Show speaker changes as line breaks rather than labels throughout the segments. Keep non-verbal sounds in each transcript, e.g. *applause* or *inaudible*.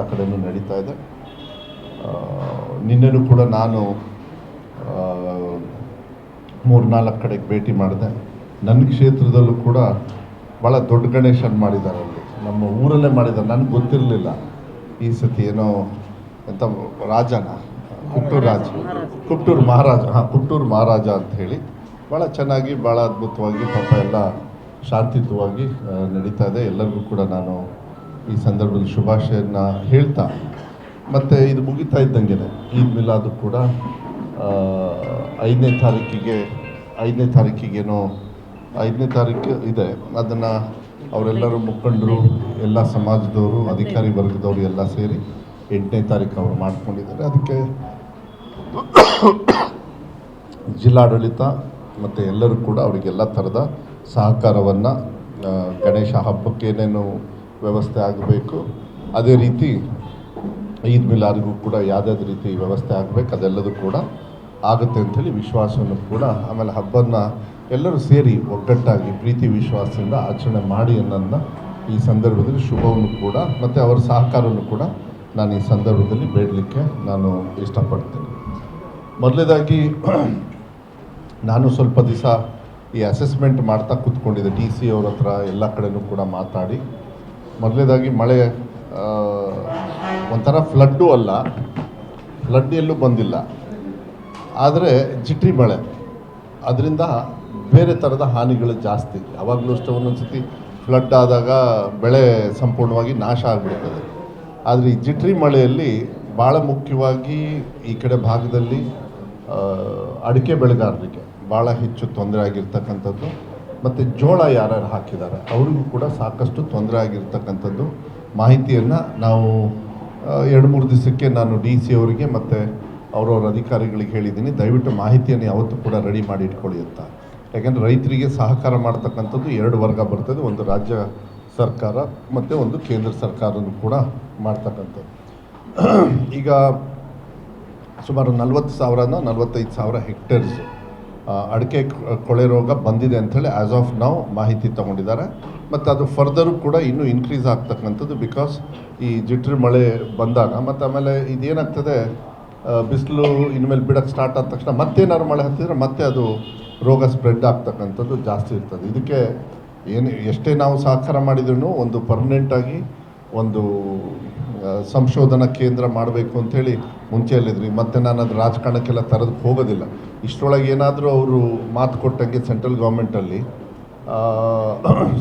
ಎಲ್ಲ ಕಡೆನೂ ನಡೀತಾ ಇದೆ. ಆ, ನಿನ್ನೆನೂ ಕೂಡ ನಾನು ಮೂರು ನಾಲ್ಕು ಕಡೆಗೆ ಭೇಟಿ ಮಾಡಿದೆ. ನನ್ನ ಕ್ಷೇತ್ರದಲ್ಲೂ ಕೂಡ ಭಾಳ ದೊಡ್ಡ ಗಣೇಶನ್ ಮಾಡಿದ್ದಾರೆ ಅಲ್ಲಿ. ನಮ್ಮ ಊರಲ್ಲೇ ಮಾಡಿದ್ದಾರೆ. ನನಗೆ ಗೊತ್ತಿರಲಿಲ್ಲ. ಈ ಸತಿ ಏನೋ ಎಂಥ ರಾಜನ? ಕುಟ್ಟೂರು ರಾಜ. ಕುಟ್ಟೂರು ಮಹಾರಾಜ. ಹಾಂ ಕುಟ್ಟೂರು ಮಹಾರಾಜ ಅಂತ ಹೇಳಿ ಭಾಳ ಚೆನ್ನಾಗಿ ಭಾಳ ಅದ್ಭುತವಾಗಿ ಪಾಪ ಎಲ್ಲ ಶಾಂತಿಯುತವಾಗಿ ಆ, ನಡೀತಾ ಇದೆ. ಎಲ್ಲರಿಗೂ ಕೂಡ ನಾನು ಈ ಸಂದರ್ಭದಲ್ಲಿ ಶುಭಾಶಯನ ಹೇಳ್ತಾ, ಮತ್ತು ಇದು ಮುಗಿತಾ ಇದ್ದಂಗೆ ಈದ್ ಮಿಲಾದು ಕೂಡ ಐದನೇ ತಾರೀಕಿಗೆ, ಐದನೇ ತಾರೀಕಿಗೇನೋ ಐದನೇ ತಾರೀಕು ಇದೆ. ಅದನ್ನು ಅವರೆಲ್ಲರೂ ಮುಖಂಡರು, ಎಲ್ಲ ಸಮಾಜದವರು, ಅಧಿಕಾರಿ ವರ್ಗದವರು ಎಲ್ಲ ಸೇರಿ ಎಂಟನೇ ತಾರೀಕು ಅವರು ಮಾಡ್ಕೊಂಡಿದ್ದಾರೆ. ಅದಕ್ಕೆ ಜಿಲ್ಲಾಡಳಿತ ಮತ್ತು ಎಲ್ಲರೂ ಕೂಡ ಅವರಿಗೆಲ್ಲ ಥರದ ಸಹಕಾರವನ್ನು ಗಣೇಶ ಹಬ್ಬಕ್ಕೆ ಏನೇನು ವ್ಯವಸ್ಥೆ ಆಗಬೇಕು. ಅದೇ ರೀತಿ ಈದ್ ಮಿಲಾರ್ಗೂ ಕೂಡ ಯಾವ್ದಾದ ರೀತಿ ವ್ಯವಸ್ಥೆ ಆಗಬೇಕು, ಅದೆಲ್ಲದೂ ಕೂಡ ಆಗುತ್ತೆ ಅಂಥೇಳಿ ವಿಶ್ವಾಸವನ್ನು ಕೂಡ ಆಮೇಲೆ ಹಬ್ಬನ ಎಲ್ಲರೂ ಸೇರಿ ಒಗ್ಗಟ್ಟಾಗಿ ಪ್ರೀತಿ ವಿಶ್ವಾಸದಿಂದ ಆಚರಣೆ ಮಾಡಿ ಅನ್ನೋದನ್ನ ಈ ಸಂದರ್ಭದಲ್ಲಿ ಶುಭವನ್ನು ಕೂಡ ಮತ್ತು ಅವರ ಸಹಕಾರವನ್ನು ಕೂಡ ನಾನು ಈ ಸಂದರ್ಭದಲ್ಲಿ ಬೇಡಲಿಕ್ಕೆ ನಾನು ಇಷ್ಟಪಡ್ತೇನೆ. ಮೊದಲನೇದಾಗಿ *clears throat* ನಾನು ಸ್ವಲ್ಪ ದಿವಸ ಈ ಅಸೆಸ್ಮೆಂಟ್ ಮಾಡ್ತಾ ಕೂತ್ಕೊಂಡಿದ್ದೆ. ಡಿ ಸಿ ಅವ್ರ ಹತ್ರ ಎಲ್ಲ ಕಡೆಯೂ ಕೂಡ ಮಾತಾಡಿ ಮೊದಲನೇದಾಗಿ ಮಳೆ ಒಂಥರ ಫ್ಲಡ್ಡು ಅಲ್ಲ ಫ್ಲಡ್ ಎಲ್ಲೂ ಬಂದಿಲ್ಲ. ಆದರೆ ಜಿಟ್ರಿ ಮಳೆ, ಅದರಿಂದ ಬೇರೆ ಥರದ ಹಾನಿಗಳು ಜಾಸ್ತಿ. ಯಾವಾಗಲೂ ಅಷ್ಟೇ ಒಂದೊಂದು ಸತಿ ಫ್ಲಡ್ ಆದಾಗ ಬೆಳೆ ಸಂಪೂರ್ಣವಾಗಿ ನಾಶ ಆಗಿಬಿಡ್ತದೆ. ಆದರೆ ಈ ಜಿಟ್ರಿ ಮಳೆಯಲ್ಲಿ ಭಾಳ ಮುಖ್ಯವಾಗಿ ಈ ಕಡೆ ಭಾಗದಲ್ಲಿ ಅಡಿಕೆ ಬೆಳೆಗಾರರಿಗೆ ಭಾಳ ಹೆಚ್ಚು ತೊಂದರೆ ಆಗಿರ್ತಕ್ಕಂಥದ್ದು. ಮತ್ತು ಜೋಳ ಯಾರ್ಯಾರು ಹಾಕಿದ್ದಾರೆ, ಅವರಿಗೂ ಕೂಡ ಸಾಕಷ್ಟು ತೊಂದರೆ ಆಗಿರ್ತಕ್ಕಂಥದ್ದು ಮಾಹಿತಿಯನ್ನು ನಾವು ಎರಡು ಮೂರು ದಿವಸಕ್ಕೆ ನಾನು ಡಿ ಸಿ ಅವರಿಗೆ ಮತ್ತು ಅವರವ್ರ ಅಧಿಕಾರಿಗಳಿಗೆ ಹೇಳಿದ್ದೀನಿ. ದಯವಿಟ್ಟು ಮಾಹಿತಿಯನ್ನು ಯಾವತ್ತೂ ಕೂಡ ರೆಡಿ ಮಾಡಿ ಇಟ್ಕೊಳ್ಳಿ ಅಂತ. ಯಾಕೆಂದರೆ ರೈತರಿಗೆ ಸಹಕಾರ ಮಾಡ್ತಕ್ಕಂಥದ್ದು ಎರಡು ವರ್ಗ ಬರ್ತದೆ, ಒಂದು ರಾಜ್ಯ ಸರ್ಕಾರ ಮತ್ತು ಒಂದು ಕೇಂದ್ರ ಸರ್ಕಾರನೂ ಕೂಡ ಮಾಡ್ತಕ್ಕಂಥದ್ದು. ಈಗ ಸುಮಾರು ನಲ್ವತ್ತು ಸಾವಿರನ ನಲ್ವತ್ತೈದು ಸಾವಿರ ಹೆಕ್ಟೇರ್ಸ್ ಅಡಿಕೆ ಕೊಳೆ ರೋಗ ಬಂದಿದೆ ಅಂಥೇಳಿ ಆ್ಯಸ್ ಆಫ್ ನಾವು ಮಾಹಿತಿ ತಗೊಂಡಿದ್ದಾರೆ. ಮತ್ತು ಅದು ಫರ್ದರು ಕೂಡ ಇನ್ನೂ ಇನ್ಕ್ರೀಸ್ ಆಗ್ತಕ್ಕಂಥದ್ದು ಬಿಕಾಸ್ ಈ ಜಿಟ್ರಿ ಮಳೆ ಬಂದಾಗ ಮತ್ತು ಆಮೇಲೆ ಇದೇನಾಗ್ತದೆ ಬಿಸಿಲು ಇನ್ಮೇಲೆ ಬಿಡೋಕ್ಕೆ ಸ್ಟಾರ್ಟ್ ಆದ ತಕ್ಷಣ ಮತ್ತೇನಾದ್ರು ಮಳೆ ಹತ್ತಿದ್ರೆ ಮತ್ತೆ ಅದು ರೋಗ ಸ್ಪ್ರೆಡ್ ಆಗ್ತಕ್ಕಂಥದ್ದು ಜಾಸ್ತಿ ಇರ್ತದೆ. ಇದಕ್ಕೆ ಏನು, ಎಷ್ಟೇ ನಾವು ಸಹಕಾರ ಮಾಡಿದ್ರೂ ಒಂದು ಪರ್ಮನೆಂಟಾಗಿ ಒಂದು ಸಂಶೋಧನಾ ಕೇಂದ್ರ ಮಾಡಬೇಕು ಅಂಥೇಳಿ ಮುಂಚೆ ಹೇಳಿದ್ರಿ ಮತ್ತೆ ನಾನು ಅದು ರಾಜಕಾರಣಕ್ಕೆಲ್ಲ ತರೋದಕ್ಕೆ ಹೋಗೋದಿಲ್ಲ. ಇಷ್ಟರೊಳಗೆ ಏನಾದರೂ ಅವರು ಮಾತು ಕೊಟ್ಟಂಗೆ ಸೆಂಟ್ರಲ್ ಗೌರ್ಮೆಂಟಲ್ಲಿ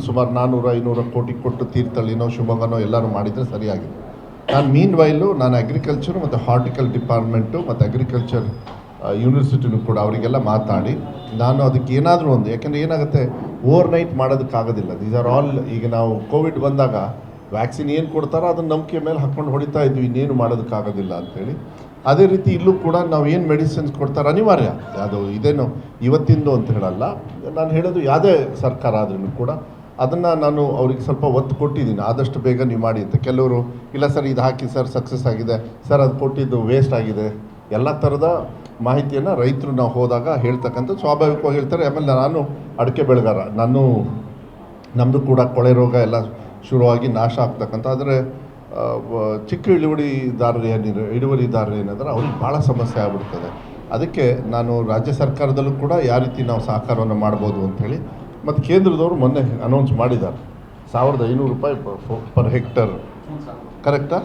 ಸುಮಾರು ನಾನ್ನೂರ ಐನೂರ ಕೋಟಿ ಕೊಟ್ಟು ತೀರ್ಥಳ್ಳಿನೋ ಶಿವಮೊಗ್ಗನೋ ಎಲ್ಲರೂ ಮಾಡಿದರೆ ಸರಿಯಾಗಿದೆ. ನಾನು ಮೀನ್ ವೈಲು ನಾನು ಅಗ್ರಿಕಲ್ಚರ್ ಮತ್ತು ಹಾರ್ಟಿಕಲ್ ಡಿಪಾರ್ಟ್ಮೆಂಟು ಮತ್ತು ಅಗ್ರಿಕಲ್ಚರ್ ಯೂನಿವರ್ಸಿಟಿನೂ ಕೂಡ ಅವರಿಗೆಲ್ಲ ಮಾತಾಡಿ, ನಾನು ಅದಕ್ಕೆ ಏನಾದರೂ ಒಂದು, ಯಾಕೆಂದರೆ ಏನಾಗುತ್ತೆ ಓವರ್ ನೈಟ್ ಮಾಡೋದಕ್ಕಾಗೋದಿಲ್ಲ. ದೀಸ್ ಆರ್ ಆಲ್ ಈಗ ನಾವು ಕೋವಿಡ್ ಬಂದಾಗ ವ್ಯಾಕ್ಸಿನ್ ಏನು ಕೊಡ್ತಾರೋ ಅದನ್ನು ನಂಬಿಕೆ ಮೇಲೆ ಹಾಕ್ಕೊಂಡು ಹೊಡಿತಾ ಇದ್ವಿ, ಇನ್ನೇನು ಮಾಡೋದಕ್ಕಾಗೋದಿಲ್ಲ ಅಂತೇಳಿ. ಅದೇ ರೀತಿ ಇಲ್ಲೂ ಕೂಡ ನಾವು ಏನು ಮೆಡಿಸಿನ್ಸ್ ಕೊಡ್ತಾರೆ ಅನಿವಾರ್ಯ. ಅದು ಇದೇನು ಇವತ್ತಿಂದು ಅಂತ ಹೇಳಲ್ಲ. ನಾನು ಹೇಳೋದು ಯಾವುದೇ ಸರ್ಕಾರ ಆದ್ರೂ ಕೂಡ ಅದನ್ನು ನಾನು ಅವ್ರಿಗೆ ಸ್ವಲ್ಪ ಒತ್ತು ಕೊಟ್ಟಿದ್ದೀನಿ. ಆದಷ್ಟು ಬೇಗ ನೀವು ಮಾಡಿ ಅಂತ. ಕೆಲವರು, ಇಲ್ಲ ಸರ್, ಇದು ಹಾಕಿ ಸರ್ ಸಕ್ಸಸ್ ಆಗಿದೆ. ಸರ್, ಅದು ಕೊಟ್ಟಿದ್ದು ವೇಸ್ಟ್ ಆಗಿದೆ. ಎಲ್ಲ ಥರದ ಮಾಹಿತಿಯನ್ನು ರೈತರು ನಾವು ಹೋದಾಗ ಹೇಳ್ತಕ್ಕಂಥ ಸ್ವಾಭಾವಿಕವಾಗಿ ಹೇಳ್ತಾರೆ. ಆಮೇಲೆ ನಾನು ಅಡಿಕೆ ಬೆಳೆಗಾರ. ನಾನು ನಮ್ಮದು ಕೂಡ ಕೊಳೆ ರೋಗ ಎಲ್ಲ ಶುರುವಾಗಿ ನಾಶ ಆಗ್ತಕ್ಕಂಥ, ಆದರೆ ಚಿಕ್ಕ ಇಳುವರಿದಾರರು ಏನಿರೋ ಇಳುವರಿದಾರರು ಏನಂದ್ರೆ, ಅವ್ರಿಗೆ ಭಾಳ ಸಮಸ್ಯೆ ಆಗ್ಬಿಡ್ತದೆ. ಅದಕ್ಕೆ ನಾನು ರಾಜ್ಯ ಸರ್ಕಾರದಲ್ಲೂ ಕೂಡ ಯಾವ ರೀತಿ ನಾವು ಸಹಕಾರವನ್ನು ಮಾಡ್ಬೋದು ಅಂಥೇಳಿ, ಮತ್ತು ಕೇಂದ್ರದವರು ಮೊನ್ನೆ ಅನೌನ್ಸ್ ಮಾಡಿದ್ದಾರೆ. ಸಾವಿರದ ಐನೂರು ರೂಪಾಯಿ ಪರ್ ಹೆಕ್ಟರ್. ಕರೆಕ್ಟಾ?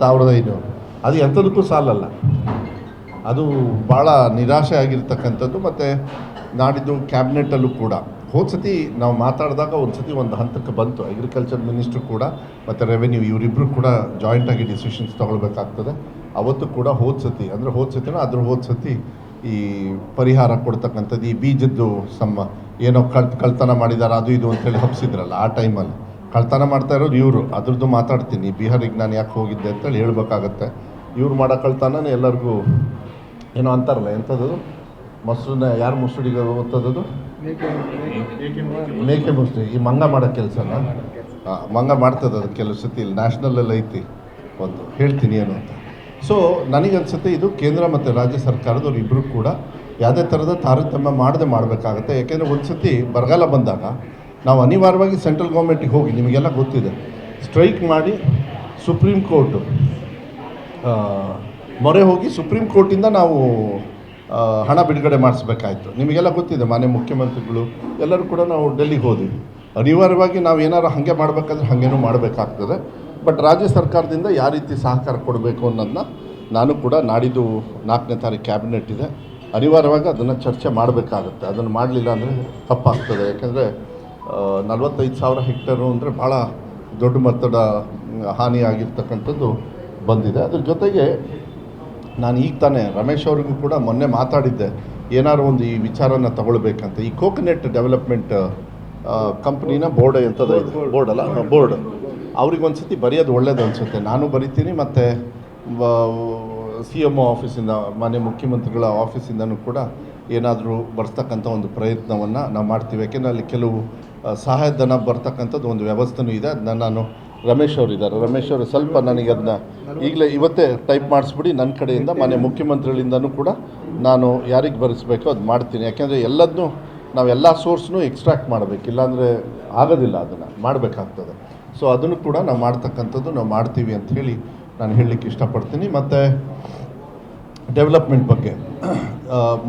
ಸಾವಿರದ ಐನೂರು. ಅದು ಎಂಥದಕ್ಕೂ ಸಾಲಲ್ಲ. ಅದು ಭಾಳ ನಿರಾಶೆ ಆಗಿರ್ತಕ್ಕಂಥದ್ದು, ಮತ್ತು ನಾಡಿದ್ದು ಕ್ಯಾಬಿನೆಟಲ್ಲೂ ಕೂಡ. ಸತಿ ನಾವು ಮಾತಾಡಿದಾಗ ಒಂದು ಸತಿ ಒಂದು ಹಂತಕ್ಕೆ ಬಂತು. ಅಗ್ರಿಕಲ್ಚರ್ ಮಿನಿಸ್ಟ್ರು ಕೂಡ ಮತ್ತು ರೆವೆನ್ಯೂ ಇವರಿಬ್ಬರು ಕೂಡ ಜಾಯಿಂಟಾಗಿ ಡಿಸಿಷನ್ಸ್ ತೊಗೊಳ್ಬೇಕಾಗ್ತದೆ. ಅವತ್ತು ಕೂಡ ಹೋದ ಸತಿ ಅಂದರೆ ಹೋದ ಸತಿನ ಅದ್ರ ಹೋದ ಸತಿ ಈ ಪರಿಹಾರ ಕೊಡ್ತಕ್ಕಂಥದ್ದು, ಈ ಬೀಜದ್ದು ಸಮ ಏನೋ ಕಳ್, ಕಳ್ತನ ಮಾಡಿದಾರೆ, ಅದು ಇದು ಅಂತೇಳಿ ಹಬ್ಸಿದ್ರಲ್ಲ ಆ ಟೈಮಲ್ಲಿ. ಕಳ್ತನ ಮಾಡ್ತಾ ಇರೋದು ಇವರು. ಅದ್ರದ್ದು ಮಾತಾಡ್ತೀನಿ. ಬಿಹಾರಿಗೆ ನಾನು ಯಾಕೆ ಹೋಗಿದ್ದೆ ಅಂತೇಳಿ ಹೇಳ್ಬೇಕಾಗತ್ತೆ. ಇವ್ರು ಮಾಡೋ ಕಳ್ತನ ಎಲ್ಲರಿಗೂ ಏನೋ ಅಂತಾರಲ್ಲ ಎಂಥದ್ದು? ಮೊಸರನ್ನ ಯಾರು ಮೊಸಡಿಗೆ ಓದ್ತದದು ಮೇಕೆ ಮುಷ್ಟಿ ಈ ಮಂಗ ಮಾಡೋ ಕೆಲಸನ? ಮಂಗ ಮಾಡ್ತದೆ ಅದು ಕೆಲವು ಸತಿ, ಇಲ್ಲಿ ನ್ಯಾಷನಲಲ್ಲಿ ಐತಿ ಒಂದು, ಹೇಳ್ತೀನಿ ಏನು ಅಂತ. ಸೊ ನನಗನ್ಸುತ್ತೆ ಇದು ಕೇಂದ್ರ ಮತ್ತು ರಾಜ್ಯ ಸರ್ಕಾರದವ್ರು ಇಬ್ಬರು ಕೂಡ ಯಾವುದೇ ಥರದ ತಾರತಮ್ಯ ಮಾಡದೆ ಮಾಡಬೇಕಾಗತ್ತೆ. ಯಾಕೆಂದರೆ ಒಂದು ಸತಿ ಬರಗಾಲ ಬಂದಾಗ ನಾವು ಅನಿವಾರ್ಯವಾಗಿ ಸೆಂಟ್ರಲ್ ಗೌರ್ಮೆಂಟಿಗೆ ಹೋಗಿ, ನಿಮಗೆಲ್ಲ ಗೊತ್ತಿದೆ, ಸ್ಟ್ರೈಕ್ ಮಾಡಿ ಸುಪ್ರೀಂ ಕೋರ್ಟು ಮೊರೆ ಹೋಗಿ ಸುಪ್ರೀಂ ಕೋರ್ಟಿಂದ ನಾವು ಹಣ ಬಿಡುಗಡೆ ಮಾಡಿಸ್ಬೇಕಾಯ್ತು. ನಿಮಗೆಲ್ಲ ಗೊತ್ತಿದೆ, ಮಾನ್ಯ ಮುಖ್ಯಮಂತ್ರಿಗಳು ಎಲ್ಲರೂ ಕೂಡ ನಾವು ಡೆಲ್ಲಿಗೆ ಹೋದ್ವಿ. ಅನಿವಾರ್ಯವಾಗಿ ನಾವು ಏನಾರು ಹಾಗೆ ಮಾಡಬೇಕಾದ್ರೆ ಹಾಗೇನೂ ಮಾಡಬೇಕಾಗ್ತದೆ. ಬಟ್ ರಾಜ್ಯ ಸರ್ಕಾರದಿಂದ ಯಾವ ರೀತಿ ಸಹಕಾರ ಕೊಡಬೇಕು ಅನ್ನೋದನ್ನ ನಾನು ಕೂಡ ನಾಡಿದ್ದು ನಾಲ್ಕನೇ ತಾರೀಕು ಕ್ಯಾಬಿನೆಟ್ ಇದೆ. ಅನಿವಾರ್ಯವಾಗಿ ಅದನ್ನು ಚರ್ಚೆ ಮಾಡಬೇಕಾಗುತ್ತೆ. ಅದನ್ನು ಮಾಡಲಿಲ್ಲ ಅಂದರೆ ತಪ್ಪಾಗ್ತದೆ. ಯಾಕೆಂದರೆ ನಲವತ್ತೈದು ಸಾವಿರ ಹೆಕ್ಟರು ಅಂದರೆ ಭಾಳ ದೊಡ್ಡ ಮಟ್ಟದ ಹಾನಿಯಾಗಿರ್ತಕ್ಕಂಥದ್ದು ಬಂದಿದೆ. ಅದ್ರ ಜೊತೆಗೆ ನಾನು ಈಗ ತಾನೇ ರಮೇಶ್ ಅವ್ರಿಗೂ ಕೂಡ ಮೊನ್ನೆ ಮಾತಾಡಿದ್ದೆ ಏನಾದ್ರು ಒಂದು ಈ ವಿಚಾರನ ತಗೊಳ್ಬೇಕಂತ. ಈ ಕೋಕೋನೆಟ್ ಡೆವಲಪ್ಮೆಂಟ್ ಕಂಪ್ನಿನ ಬೋರ್ಡ್ ಎಂಥದ್ದು ಇದೆ? ಬೋರ್ಡ್ ಅಲ್ಲ? ಬೋರ್ಡ್ ಅವ್ರಿಗೆ ಒಂದು ಸತಿ ಬರೆಯೋದು ಒಳ್ಳೇದು ಅನಿಸುತ್ತೆ. ನಾನು ಬರಿತೀನಿ ಮತ್ತು ಸಿ ಎಂ ಒ ಆಫೀಸಿಂದ ಮಾನ್ಯ ಮುಖ್ಯಮಂತ್ರಿಗಳ ಆಫೀಸಿಂದನೂ ಕೂಡ ಏನಾದರೂ ಬರ್ತಕ್ಕಂಥ ಒಂದು ಪ್ರಯತ್ನವನ್ನು ನಾವು ಮಾಡ್ತೀವಿ. ಯಾಕೆಂದರೆ ಅಲ್ಲಿ ಕೆಲವು ಸಹಾಯಧನ ಬರ್ತಕ್ಕಂಥದ್ದು ಒಂದು ವ್ಯವಸ್ಥೆನೂ ಇದೆ. ಅದನ್ನ ನಾನು ರಮೇಶ್ ಅವರು ಇದ್ದಾರೆ ರಮೇಶ್ ಅವರು ಸ್ವಲ್ಪ ನನಗೆ ಅದನ್ನ ಈಗಲೇ ಇವತ್ತೇ ಟೈಪ್ ಮಾಡಿಸ್ಬಿಡಿ ನನ್ನ ಕಡೆಯಿಂದ, ಮಾನ್ಯ ಮುಖ್ಯಮಂತ್ರಿಗಳಿಂದನೂ ಕೂಡ ನಾನು ಯಾರಿಗೆ ಬರೆಸ್ಬೇಕೋ ಅದು ಮಾಡ್ತೀನಿ. ಯಾಕೆಂದರೆ ಎಲ್ಲದನ್ನೂ ನಾವೆಲ್ಲ ಸೋರ್ಸ್ನೂ ಎಕ್ಸ್ಟ್ರಾಕ್ಟ್ ಮಾಡಬೇಕು. ಇಲ್ಲಾಂದರೆ ಆಗೋದಿಲ್ಲ ಅದನ್ನು, ಮಾಡಬೇಕಾಗ್ತದೆ. ಸೊ ಅದನ್ನು ಕೂಡ ನಾವು ಮಾಡ್ತಕ್ಕಂಥದ್ದು ನಾವು ಮಾಡ್ತೀವಿ ಅಂತ ಹೇಳಿ ನಾನು ಹೇಳಲಿಕ್ಕೆ ಇಷ್ಟಪಡ್ತೀನಿ. ಮತ್ತು ಡೆವಲಪ್ಮೆಂಟ್ ಬಗ್ಗೆ.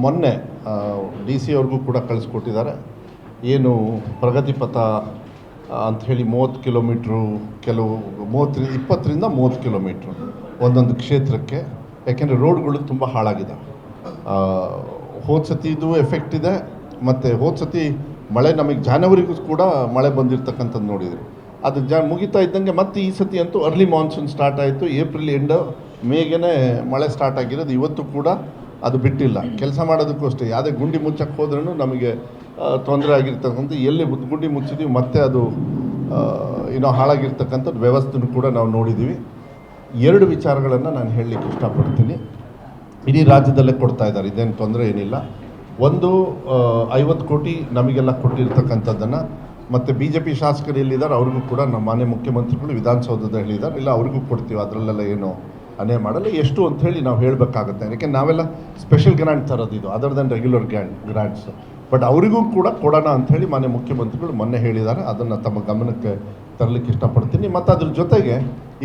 ಮೊನ್ನೆ ಡಿ ಸಿ ಅವ್ರಿಗೂ ಕೂಡ ಕಳಿಸ್ಕೊಟ್ಟಿದ್ದಾರೆ. ಏನು ಪ್ರಗತಿ ಪಥ ಅಂಥೇಳಿ ಮೂವತ್ತು ಕಿಲೋಮೀಟ್ರು ಕೆಲವು ಮೂವತ್ತರಿಂದ ಇಪ್ಪತ್ತರಿಂದ ಮೂವತ್ತು ಕಿಲೋಮೀಟ್ರು ಒಂದೊಂದು ಕ್ಷೇತ್ರಕ್ಕೆ. ಯಾಕೆಂದರೆ ರೋಡ್ಗಳು ತುಂಬ ಹಾಳಾಗಿದೆ. ಹೋದ ಸತಿದು ಎಫೆಕ್ಟ್ ಇದೆ, ಮತ್ತು ಹೋದ ಸತಿ ಮಳೆ ನಮಗೆ ಜಾನವರಿಗೂ ಕೂಡ ಮಳೆ ಬಂದಿರತಕ್ಕಂಥದ್ದು ನೋಡಿದರು. ಅದು ಜಾ, ಮುಗಿತಾ ಇದ್ದಂಗೆ ಮತ್ತೆ ಈ ಸತಿ ಅಂತೂ ಅರ್ಲಿ ಮಾನ್ಸೂನ್ ಸ್ಟಾರ್ಟ್ ಆಯಿತು. ಏಪ್ರಿಲ್ ಎಂಡ್ ಮೇಗೇ ಮಳೆ ಸ್ಟಾರ್ಟ್ ಆಗಿರೋದು. ಇವತ್ತು ಕೂಡ ಅದು ಬಿಟ್ಟಿಲ್ಲ. ಕೆಲಸ ಮಾಡೋದಕ್ಕೂ ಅಷ್ಟೇ. ಯಾವುದೇ ಗುಂಡಿ ಮುಚ್ಚಕ್ಕೆ ಹೋದ್ರೂ ನಮಗೆ ತೊಂದರೆ ಆಗಿರ್ತಕ್ಕಂಥ ಎಲ್ಲಿ ಗುಂಡಿ ಮುಚ್ಚಿದ್ದೀವಿ ಮತ್ತೆ ಅದು ಏನೋ ಹಾಳಾಗಿರ್ತಕ್ಕಂಥದ್ದು ವ್ಯವಸ್ಥೆನೂ ಕೂಡ ನಾವು ನೋಡಿದ್ದೀವಿ. ಎರಡು ವಿಚಾರಗಳನ್ನು ನಾನು ಹೇಳಲಿಕ್ಕೆ ಇಷ್ಟಪಡ್ತೀನಿ. ಇಡೀ ರಾಜ್ಯದಲ್ಲೇ ಕೊಡ್ತಾ ಇದ್ದಾರೆ, ಇದೇನು ತೊಂದರೆ ಏನಿಲ್ಲ. ಒಂದು ಐವತ್ತು ಕೋಟಿ ನಮಗೆಲ್ಲ ಕೊಟ್ಟಿರ್ತಕ್ಕಂಥದ್ದನ್ನು, ಮತ್ತು ಬಿ ಜೆ ಪಿ ಶಾಸಕರು ಎಲ್ಲಿದ್ದಾರೆ, ಅವ್ರಿಗೂ ಕೂಡ ನಮ್ಮ ಮಾನ್ಯ ಮುಖ್ಯಮಂತ್ರಿಗಳು ವಿಧಾನಸೌಧದ ಹೇಳಿದ್ದಾರೆ. ಇಲ್ಲ, ಅವ್ರಿಗೂ ಕೊಡ್ತೀವಿ, ಅದರಲ್ಲೆಲ್ಲ ಏನು ಅನೇ ಮಾಡಲ್ಲ. ಎಷ್ಟು ಅಂತ ಹೇಳಿ ನಾವು ಹೇಳಬೇಕಾಗುತ್ತೆ. ಯಾಕೆ, ನಾವೆಲ್ಲ ಸ್ಪೆಷಲ್ ಗ್ರ್ಯಾಂಟ್ ತರೋದು ಇದು other than regular grant grants but ಅವರಿಗೂ ಕೂಡ ಕೊಡೋಣ ಅಂಥೇಳಿ ಮಾನ್ಯ ಮುಖ್ಯಮಂತ್ರಿಗಳು ಮೊನ್ನೆ ಹೇಳಿದ್ದಾರೆ. ಅದನ್ನು ತಮ್ಮ ಗಮನಕ್ಕೆ ತರಲಿಕ್ಕೆ ಇಷ್ಟಪಡ್ತೀನಿ. ಮತ್ತು ಅದ್ರ ಜೊತೆಗೆ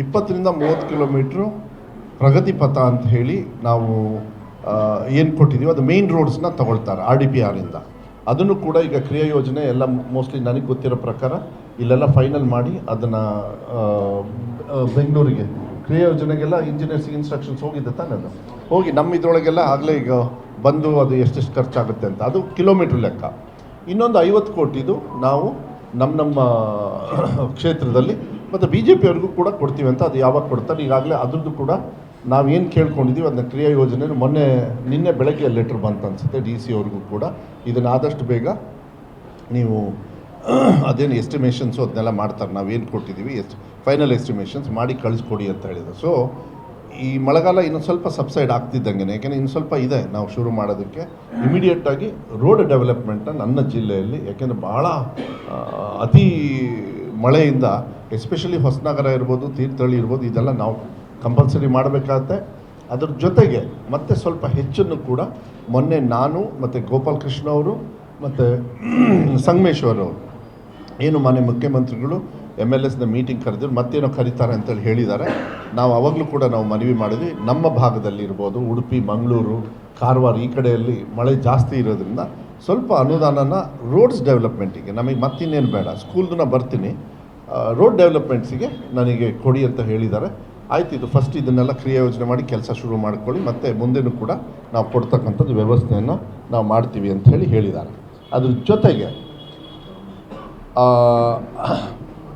ಇಪ್ಪತ್ತರಿಂದ ಮೂವತ್ತು ಕಿಲೋಮೀಟ್ರು ಪ್ರಗತಿ ಪಥ ಅಂತ ಹೇಳಿ ನಾವು ಏನು ಕೊಟ್ಟಿದ್ದೀವಿ ಅದು ಮೇನ್ ರೋಡ್ಸ್ನ ತಗೊಳ್ತಾರೆ ಆರ್ ಡಿ ಪಿ ಆರಿಂದ ಅದನ್ನು ಕೂಡ ಈಗ ಕ್ರಿಯಾ ಯೋಜನೆ ಎಲ್ಲ ಮೋಸ್ಟ್ಲಿ ನನಗೆ ಗೊತ್ತಿರೋ ಪ್ರಕಾರ ಇಲ್ಲೆಲ್ಲ ಫೈನಲ್ ಮಾಡಿ ಅದನ್ನು ಬೆಂಗಳೂರಿಗೆ. ಕ್ರಿಯಾ ಯೋಜನೆಗೆಲ್ಲ ಇಂಜಿನಿಯರ್ಸಿಗೆ ಇನ್ಸ್ಟ್ರಕ್ಷನ್ಸ್ ಹೋಗಿದೆ ತಾನೆ ಅದು. ಹೋಗಿ ನಮ್ಮ ಇದರೊಳಗೆಲ್ಲ ಆಗಲೇ ಈಗ ಬಂದು ಅದು ಎಷ್ಟೆಷ್ಟು ಖರ್ಚಾಗುತ್ತೆ ಅಂತ. ಅದು ಕಿಲೋಮೀಟ್ರ್ ಲೆಕ್ಕ. ಇನ್ನೊಂದು ಐವತ್ತು ಕೋಟಿದು ನಾವು ನಮ್ಮ ನಮ್ಮ *coughs* ಕ್ಷೇತ್ರದಲ್ಲಿ ಮತ್ತು ಬಿ ಜೆ ಪಿಯವ್ರಿಗೂ ಕೂಡ ಕೊಡ್ತೀವಿ ಅಂತ ಅದು ಯಾವಾಗ ಕೊಡ್ತಾರೆ, ಈಗಾಗಲೇ ಅದ್ರದ್ದು ಕೂಡ ನಾವೇನು ಕೇಳ್ಕೊಂಡಿದ್ದೀವಿ ಅದನ್ನ ಕ್ರಿಯಾ ಯೋಜನೆ ಮೊನ್ನೆ, ನಿನ್ನೆ ಬೆಳಗ್ಗೆ ಲೆಟ್ರ್ ಬಂತ ಅನಿಸುತ್ತೆ ಡಿ ಸಿ ಅವ್ರಿಗೂ ಕೂಡ. ಇದನ್ನು ಆದಷ್ಟು ಬೇಗ ನೀವು *coughs* ಅದೇನು ಎಸ್ಟಿಮೇಷನ್ಸು ಅದನ್ನೆಲ್ಲ ಮಾಡ್ತಾರೆ. ನಾವೇನು ಕೊಟ್ಟಿದ್ದೀವಿ ಎಷ್ಟು ಫೈನಲ್ ಎಸ್ಟಿಮೇಷನ್ಸ್ ಮಾಡಿ ಕಳಿಸ್ಕೊಡಿ ಅಂತ ಹೇಳಿದ್ರು. ಸೊ ಈ ಮಳೆಗಾಲ ಇನ್ನೊಂದು ಸ್ವಲ್ಪ ಸಬ್ಸೈಡ್ ಆಗ್ತಿದ್ದಂಗೆ ಯಾಕೆಂದರೆ ಇನ್ನು ಸ್ವಲ್ಪ ಇದೆ ನಾವು ಶುರು ಮಾಡೋದಕ್ಕೆ. ಇಮಿಡಿಯೇಟಾಗಿ ರೋಡ್ ಡೆವಲಪ್ಮೆಂಟ್ನ ನನ್ನ ಜಿಲ್ಲೆಯಲ್ಲಿ, ಯಾಕೆಂದರೆ ಭಾಳ ಅತಿ ಮಳೆಯಿಂದ ಎಸ್ಪೆಷಲಿ ಹೊಸನಗರ ಇರ್ಬೋದು, ತೀರ್ಥಹಳ್ಳಿ ಇರ್ಬೋದು, ಇದೆಲ್ಲ ನಾವು ಕಂಪಲ್ಸರಿ ಮಾಡಬೇಕಾಗತ್ತೆ. ಅದ್ರ ಜೊತೆಗೆ ಮತ್ತೆ ಸ್ವಲ್ಪ ಹೆಚ್ಚನ್ನು ಕೂಡ ಮೊನ್ನೆ ನಾನು ಮತ್ತು ಗೋಪಾಲ್ ಕೃಷ್ಣ ಅವರು ಮತ್ತು *clears throat* ಸಂಗಮೇಶ್ವರ್ ಅವರು, ಏನು ಮಾನ್ಯ ಮುಖ್ಯಮಂತ್ರಿಗಳು ಎಂ ಎಲ್ ಎಸ್ನ ಮೀಟಿಂಗ್ ಕರೆದ್ರು ಮತ್ತೇನೋ ಕರೀತಾರೆ ಅಂತೇಳಿ ಹೇಳಿದ್ದಾರೆ. ನಾವು ಅವಾಗಲೂ ಕೂಡ ನಾವು ಮನವಿ ಮಾಡಿದ್ವಿ. ನಮ್ಮ ಭಾಗದಲ್ಲಿ ಇರ್ಬೋದು, ಉಡುಪಿ, ಮಂಗಳೂರು, ಕಾರವಾರ ಈ ಕಡೆಯಲ್ಲಿ ಮಳೆ ಜಾಸ್ತಿ ಇರೋದ್ರಿಂದ ಸ್ವಲ್ಪ ಅನುದಾನನ ರೋಡ್ಸ್ ಡೆವಲಪ್ಮೆಂಟಿಗೆ ನಮಗೆ ಮತ್ತಿನ್ನೇನು ಬೇಡ ಸ್ಕೂಲ್ದನ್ನ ಬರ್ತೀನಿ. ರೋಡ್ ಡೆವಲಪ್ಮೆಂಟ್ಸಿಗೆ ನನಗೆ ಕೊಡಿ ಅಂತ ಹೇಳಿದ್ದಾರೆ. ಆಯ್ತು, ಇದು ಫಸ್ಟ್ ಇದನ್ನೆಲ್ಲ ಕ್ರಿಯಾ ಯೋಜನೆ ಮಾಡಿ ಕೆಲಸ ಶುರು ಮಾಡ್ಕೊಳ್ಳಿ. ಮತ್ತು ಮುಂದೆನೂ ಕೂಡ ನಾವು ಕೊಡ್ತಕ್ಕಂಥದ್ದು ವ್ಯವಸ್ಥೆಯನ್ನು ನಾವು ಮಾಡ್ತೀವಿ ಅಂತ ಹೇಳಿ ಹೇಳಿದ್ದಾರೆ. ಅದ್ರ ಜೊತೆಗೆ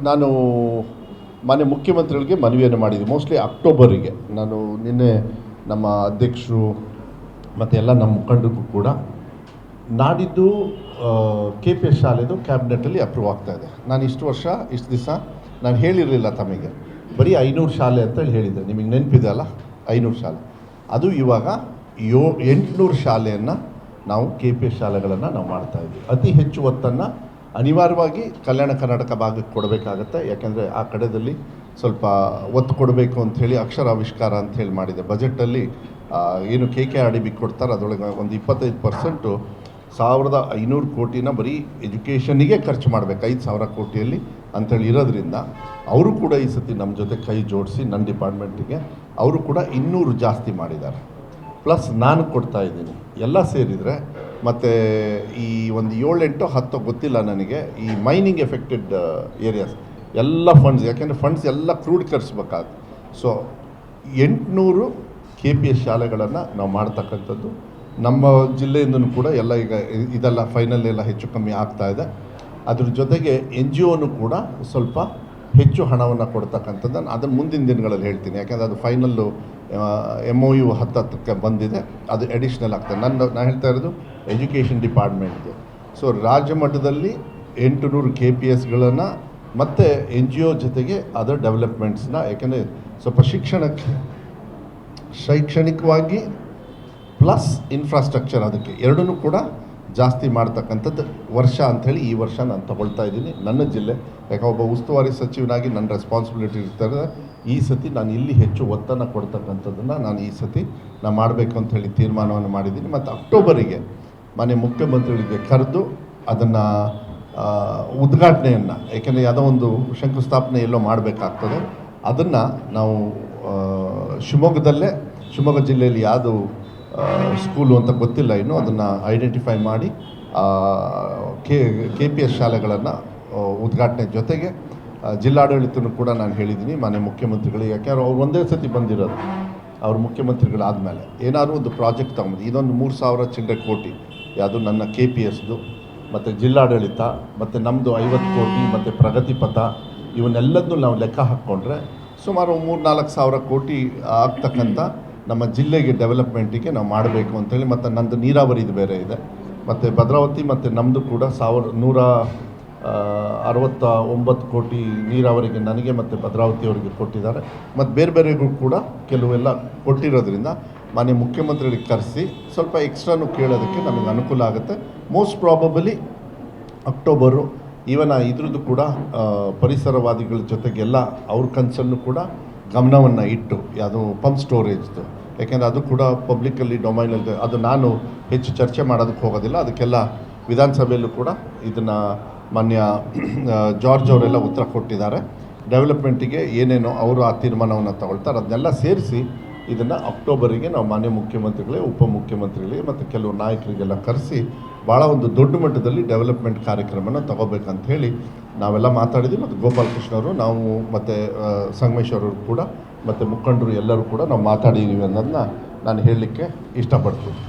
ನಾನು ಮಾನ್ಯ ಮುಖ್ಯಮಂತ್ರಿಗಳಿಗೆ ಮನವಿಯನ್ನು ಮಾಡಿದ್ದೆ ಮೋಸ್ಟ್ಲಿ ಅಕ್ಟೋಬರಿಗೆ. ನಾನು ನಿನ್ನೆ ನಮ್ಮ ಅಧ್ಯಕ್ಷರು ಮತ್ತು ಎಲ್ಲ ನಮ್ಮ ಮುಖಂಡರಿಗೂ ಕೂಡ ನಾಡಿದ್ದು ಕೆ ಪಿ ಎಸ್ ಶಾಲೆದು ಕ್ಯಾಬಿನೆಟಲ್ಲಿ ಅಪ್ರೂವ್ ಆಗ್ತಾ ಇದೆ. ನಾನು ಇಷ್ಟು ವರ್ಷ, ಇಷ್ಟು ದಿವಸ ನಾನು ಹೇಳಿರಲಿಲ್ಲ ತಮಗೆ. ಬರೀ ಐನೂರು ಶಾಲೆ ಅಂತೇಳಿ ಹೇಳಿದ್ದೆ. ನಿಮಗೆ ನೆನಪಿದೆ ಅಲ್ಲ? ಐನೂರು ಶಾಲೆ. ಅದು ಇವಾಗ ಯೋ, ಎಂಟುನೂರು ಶಾಲೆಯನ್ನು ನಾವು ಕೆ ಪಿ ಎಸ್ ಶಾಲೆಗಳನ್ನು ನಾವು ಮಾಡ್ತಾ ಇದ್ವಿ ಅತಿ ಹೆಚ್ಚು ಒತ್ತನ್ನು ಅನಿವಾರ್ಯವಾಗಿ ಕಲ್ಯಾಣ ಕರ್ನಾಟಕ ಭಾಗಕ್ಕೆ ಕೊಡಬೇಕಾಗತ್ತೆ. ಯಾಕೆಂದರೆ ಆ ಕಡೆದಲ್ಲಿ ಸ್ವಲ್ಪ ಒತ್ತು ಕೊಡಬೇಕು ಅಂಥೇಳಿ ಅಕ್ಷರಾವಿಷ್ಕಾರ ಅಂತ ಹೇಳಿ ಮಾಡಿದೆ. ಬಜೆಟಲ್ಲಿ ಏನು K K R D B ಕೊಡ್ತಾರೆ, ಅದರೊಳಗೆ ಒಂದು ಇಪ್ಪತ್ತೈದು ಪರ್ಸೆಂಟು ಸಾವಿರದ ಐನೂರು ಕೋಟಿನ ಬರೀ ಎಜುಕೇಷನ್ನಿಗೆ ಖರ್ಚು ಮಾಡಬೇಕು, ಐದು ಸಾವಿರ ಕೋಟಿಯಲ್ಲಿ ಅಂಥೇಳಿ ಇರೋದ್ರಿಂದ ಅವರು ಕೂಡ ಈ ಸತಿ ನಮ್ಮ ಜೊತೆ ಕೈ ಜೋಡಿಸಿ, ನನ್ನ ಡಿಪಾರ್ಟ್ಮೆಂಟಿಗೆ ಅವರು ಕೂಡ ಇನ್ನೂರು ಜಾಸ್ತಿ ಮಾಡಿದ್ದಾರೆ. ಪ್ಲಸ್ ನಾನು ಕೊಡ್ತಾ ಇದ್ದೀನಿ. ಎಲ್ಲ ಸೇರಿದರೆ ಮತ್ತು ಈ ಒಂದು ಏಳೆಂಟು ಹತ್ತು ಗೊತ್ತಿಲ್ಲ ನನಗೆ. ಈ ಮೈನಿಂಗ್ ಎಫೆಕ್ಟೆಡ್ ಏರಿಯಾಸ್ ಎಲ್ಲ ಫಂಡ್ಸ್ ಯಾಕೆಂದರೆ ಫಂಡ್ಸ್ ಎಲ್ಲ ಕ್ರೋಢೀಕರಿಸ್ಬೇಕಾಗುತ್ತೆ ಸೊ ಎಂಟುನೂರು ಕೆ ಪಿ ಎಸ್ ಶಾಲೆಗಳನ್ನು ನಾವು ಮಾಡ್ತಕ್ಕಂಥದ್ದು. ನಮ್ಮ ಜಿಲ್ಲೆಯಿಂದನೂ ಕೂಡ ಎಲ್ಲ ಈಗ ಇದೆಲ್ಲ ಫೈನಲ್ ಎಲ್ಲ ಹೆಚ್ಚು ಕಮ್ಮಿ ಆಗ್ತಾ ಇದೆ. ಅದ್ರ ಜೊತೆಗೆ ಎನ್ ಜಿ ಒನು ಕೂಡ ಸ್ವಲ್ಪ ಹೆಚ್ಚು ಹಣವನ್ನು ಕೊಡ್ತಕ್ಕಂಥದ್ದನ್ನು ಅದನ್ನು ಮುಂದಿನ ದಿನಗಳಲ್ಲಿ ಹೇಳ್ತೀನಿ. ಯಾಕೆಂದರೆ ಅದು ಫೈನಲ್ಲು ಎಂ ಒ ಯು ಹತ್ತಕ್ಕೆ ಬಂದಿದೆ. ಅದು ಅಡಿಷ್ನಲ್ ಆಗ್ತದೆ. ನನ್ನ ನಾನು ಹೇಳ್ತಾ ಇರೋದು ಎಜುಕೇಷನ್ ಡಿಪಾರ್ಟ್ಮೆಂಟ್ಗೆ. ಸೊ ರಾಜ್ಯ ಮಟ್ಟದಲ್ಲಿ ಎಂಟು ನೂರು ಕೆ ಪಿ ಎಸ್ಗಳನ್ನು ಮತ್ತು ಎನ್ ಜಿ ಒ ಜೊತೆಗೆ ಅದರ್ ಡೆವಲಪ್ಮೆಂಟ್ಸ್ನ ಯಾಕೆಂದರೆ ಸ್ವಲ್ಪ ಶಿಕ್ಷಣಕ್ಕೆ ಶೈಕ್ಷಣಿಕವಾಗಿ ಪ್ಲಸ್ ಇನ್ಫ್ರಾಸ್ಟ್ರಕ್ಚರ್ ಅದಕ್ಕೆ ಎರಡನ್ನೂ ಕೂಡ ಜಾಸ್ತಿ ಮಾಡ್ತಕ್ಕಂಥದ್ದು ವರ್ಷ ಅಂಥೇಳಿ ಈ ವರ್ಷ ನಾನು ತಗೊಳ್ತಾ ಇದ್ದೀನಿ. ನನ್ನ ಜಿಲ್ಲೆ ಯಾಕೆ ಒಬ್ಬ ಉಸ್ತುವಾರಿ ಸಚಿವನಾಗಿ ನನ್ನ ರೆಸ್ಪಾನ್ಸಿಬಿಲಿಟಿ ಇರ್ತಾರೆ ಈ ಸತಿ ನಾನು ಇಲ್ಲಿ ಹೆಚ್ಚು ಒತ್ತನ್ನು ಕೊಡ್ತಕ್ಕಂಥದ್ದನ್ನು ನಾನು ಈ ಸತಿ ನಾನು ಮಾಡಬೇಕು ಅಂತ ಹೇಳಿ ತೀರ್ಮಾನವನ್ನು ಮಾಡಿದ್ದೀನಿ. ಮತ್ತು ಅಕ್ಟೋಬರಿಗೆ ಮನೆ ಮುಖ್ಯಮಂತ್ರಿಗಳಿಗೆ ಕರೆದು ಅದನ್ನು ಉದ್ಘಾಟನೆಯನ್ನು, ಏಕೆಂದರೆ ಯಾವುದೋ ಒಂದು ಶಂಕುಸ್ಥಾಪನೆ ಎಲ್ಲೋ ಮಾಡಬೇಕಾಗ್ತದೆ. ಅದನ್ನು ನಾವು ಶಿವಮೊಗ್ಗದಲ್ಲೇ, ಶಿವಮೊಗ್ಗ ಜಿಲ್ಲೆಯಲ್ಲಿ ಯಾವುದು ಸ್ಕೂಲು ಅಂತ ಗೊತ್ತಿಲ್ಲ ಇನ್ನು, ಅದನ್ನು ಐಡೆಂಟಿಫೈ ಮಾಡಿ ಕೆ ಕೆ ಪಿ ಎಸ್ ಶಾಲೆಗಳನ್ನು ಉದ್ಘಾಟನೆ ಜೊತೆಗೆ ಜಿಲ್ಲಾಡಳಿತನೂ ಕೂಡ ನಾನು ಹೇಳಿದ್ದೀನಿ ಮನೆ ಮುಖ್ಯಮಂತ್ರಿಗಳು ಯಾಕೆಂದ್ರೆ ಅವ್ರು ಒಂದೇ ಸತಿ ಬಂದಿರೋದು. ಅವ್ರ ಮುಖ್ಯಮಂತ್ರಿಗಳಾದಮೇಲೆ ಏನಾದರೂ ಒಂದು ಪ್ರಾಜೆಕ್ಟ್ ತಗೊಂಬೋದು, ಇದೊಂದು ಮೂರು ಸಾವಿರ ಚಿಲ್ಲರೆ ಕೋಟಿ. ಯಾವುದು ನನ್ನ ಕೆ ಪಿ ಎಸ್ದು ಮತ್ತು ಜಿಲ್ಲಾಡಳಿತ, ಮತ್ತು ನಮ್ಮದು ಐವತ್ತು ಕೋಟಿ, ಮತ್ತು ಪ್ರಗತಿ ಪಥ ಇವನ್ನೆಲ್ಲದನ್ನೂ ನಾವು ಲೆಕ್ಕ ಹಾಕ್ಕೊಂಡ್ರೆ ಸುಮಾರು ಮೂರು ನಾಲ್ಕು ಸಾವಿರ ಕೋಟಿ ಆಗ್ತಕ್ಕಂಥ ನಮ್ಮ ಜಿಲ್ಲೆಗೆ ಡೆವಲಪ್ಮೆಂಟಿಗೆ ನಾವು ಮಾಡಬೇಕು ಅಂತೇಳಿ, ಮತ್ತು ನಂದು ನೀರಾವರಿದು ಬೇರೆ ಇದೆ. ಮತ್ತು ಭದ್ರಾವತಿ ಮತ್ತು ನಮ್ಮದು ಕೂಡ ಸಾವಿರ, ನೂರ ಅರವತ್ತ ಒಂಬತ್ತು ಕೋಟಿ ನೀರಾವರಿಗೆ ನನಗೆ ಮತ್ತು ಭದ್ರಾವತಿಯವರಿಗೆ ಕೊಟ್ಟಿದ್ದಾರೆ. ಮತ್ತು ಬೇರೆ ಬೇರೆಗೂ ಕೂಡ ಕೆಲವೆಲ್ಲ ಕೊಟ್ಟಿರೋದ್ರಿಂದ ಮಾನ್ಯ ಮುಖ್ಯಮಂತ್ರಿಗಳಿಗೆ ಕರೆಸಿ ಸ್ವಲ್ಪ ಎಕ್ಸ್ಟ್ರಾನು ಕೇಳೋದಕ್ಕೆ ನಮಗೆ ಅನುಕೂಲ ಆಗುತ್ತೆ. ಮೋಸ್ಟ್ ಪ್ರಾಬಬಲಿ ಅಕ್ಟೋಬರು ಈವನ್ ಇದ್ರದ್ದು ಕೂಡ ಪರಿಸರವಾದಿಗಳ ಜೊತೆಗೆಲ್ಲ ಅವ್ರ ಕನ್ಸನ್ನು ಕೂಡ ಗಮನವನ್ನು ಇಟ್ಟು, ಯಾವುದು ಪಂಪ್ ಸ್ಟೋರೇಜ್ದು ಯಾಕೆಂದರೆ ಅದು ಕೂಡ ಪಬ್ಲಿಕ್ಕಲ್ಲಿ ಡೊಮೈನಲ್ಲಿ ಅದು ನಾನು ಹೆಚ್ಚು ಚರ್ಚೆ ಮಾಡೋದಕ್ಕೆ ಹೋಗೋದಿಲ್ಲ. ಅದಕ್ಕೆಲ್ಲ ವಿಧಾನಸಭೆಯಲ್ಲೂ ಕೂಡ ಇದನ್ನು ಮಾನ್ಯ ಜಾರ್ಜ್ ಅವರೆಲ್ಲ ಉತ್ತರ ಕೊಟ್ಟಿದ್ದಾರೆ. ಡೆವಲಪ್ಮೆಂಟಿಗೆ ಏನೇನೋ ಅವರು ಆ ತೀರ್ಮಾನವನ್ನು ತಗೊಳ್ತಾರೆ. ಅದನ್ನೆಲ್ಲ ಸೇರಿಸಿ ಇದನ್ನು ಅಕ್ಟೋಬರಿಗೆ ನಾವು ಮಾನ್ಯ ಮುಖ್ಯಮಂತ್ರಿಗಳೇ ಉಪಮುಖ್ಯಮಂತ್ರಿಗಳಿಗೆ ಮತ್ತು ಕೆಲವು ನಾಯಕರಿಗೆಲ್ಲ ಕರೆಸಿ ಭಾಳ ಒಂದು ದೊಡ್ಡ ಮಟ್ಟದಲ್ಲಿ ಡೆವಲಪ್ಮೆಂಟ್ ಕಾರ್ಯಕ್ರಮನ ತಗೋಬೇಕಂತ ಹೇಳಿ ನಾವೆಲ್ಲ ಮಾತಾಡಿದ್ವಿ ಮತ್ತು ಗೋಪಾಲಕೃಷ್ಣ ಅವರು, ನಾವು ಮತ್ತು ಅವರು ಕೂಡ ಮತ್ತು ಮುಖಂಡರು ಎಲ್ಲರೂ ಕೂಡ ನಾವು ಮಾತಾಡಿದ್ದೀವಿ ಅನ್ನೋದನ್ನ ನಾನು ಹೇಳಲಿಕ್ಕೆ ಇಷ್ಟಪಡ್ತೀನಿ.